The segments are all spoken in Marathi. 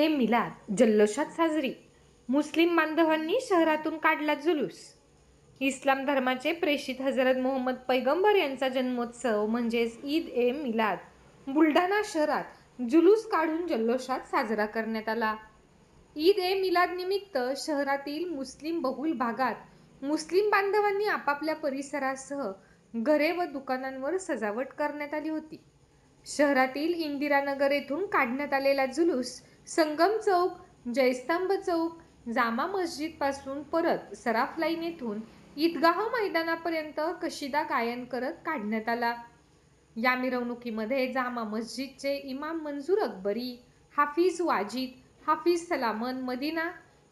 ए मिलाद जल्लोषात साजरी. मुस्लिम बांधवांनी शहरातून काढला जुलूस. इस्लाम धर्माचे प्रेषित हजरत मोहम्मद पैगंबर यांचा जन्मोत्सव म्हणजेच ईद ए मिलाद. बुलढाणा शहरात जुलूस काढून जल्लोषात साजरा करण्यात आला. ईद ए मिलाद निमित्त शहरातील मुस्लिम बहुल भागात मुस्लिम बांधवांनी आपापल्या परिसरासह घरे व दुकानांवर सजावट करण्यात आली होती. शहरातील इंदिरानगर येथून काढण्यात आलेला जुलूस संगम चौक जयस्तंभ चौक जामा मस्जिदपासून परत सराफ लाईन येथून ईदगाह मैदानापर्यंत कशिदा गायन करत काढण्यात आला. या मिरवणुकीमध्ये जामा मस्जिदचे इमाम मंजूर अकबरी हाफिज वाजिद हाफिज सलामन मदिना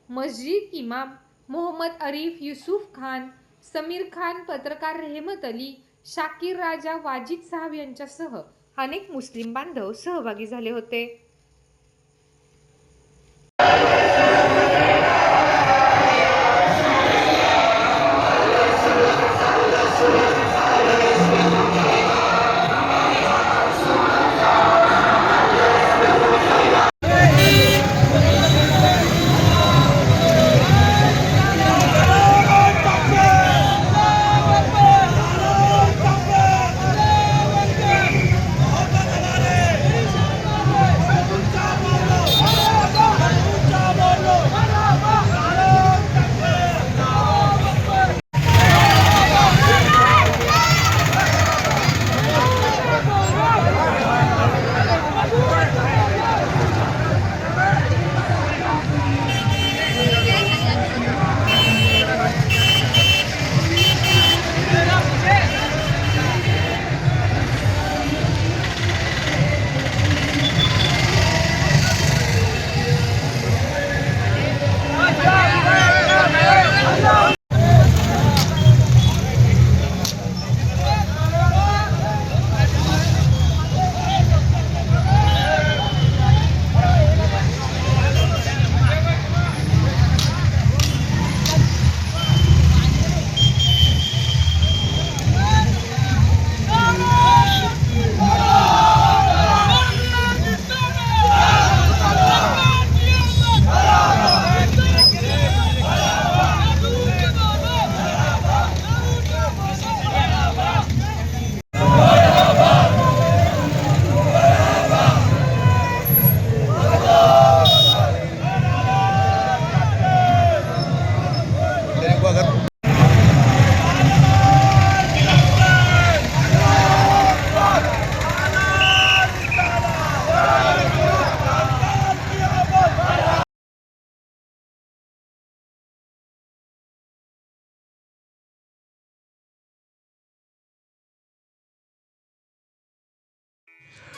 मस्जिद इमाम मोहम्मद अरीफ युसुफ खान समीर खान पत्रकार रेहमत अली शाकीर राजा वाजिद साहब यांच्यासह अनेक मुस्लिम बांधव सहभागी झाले होते.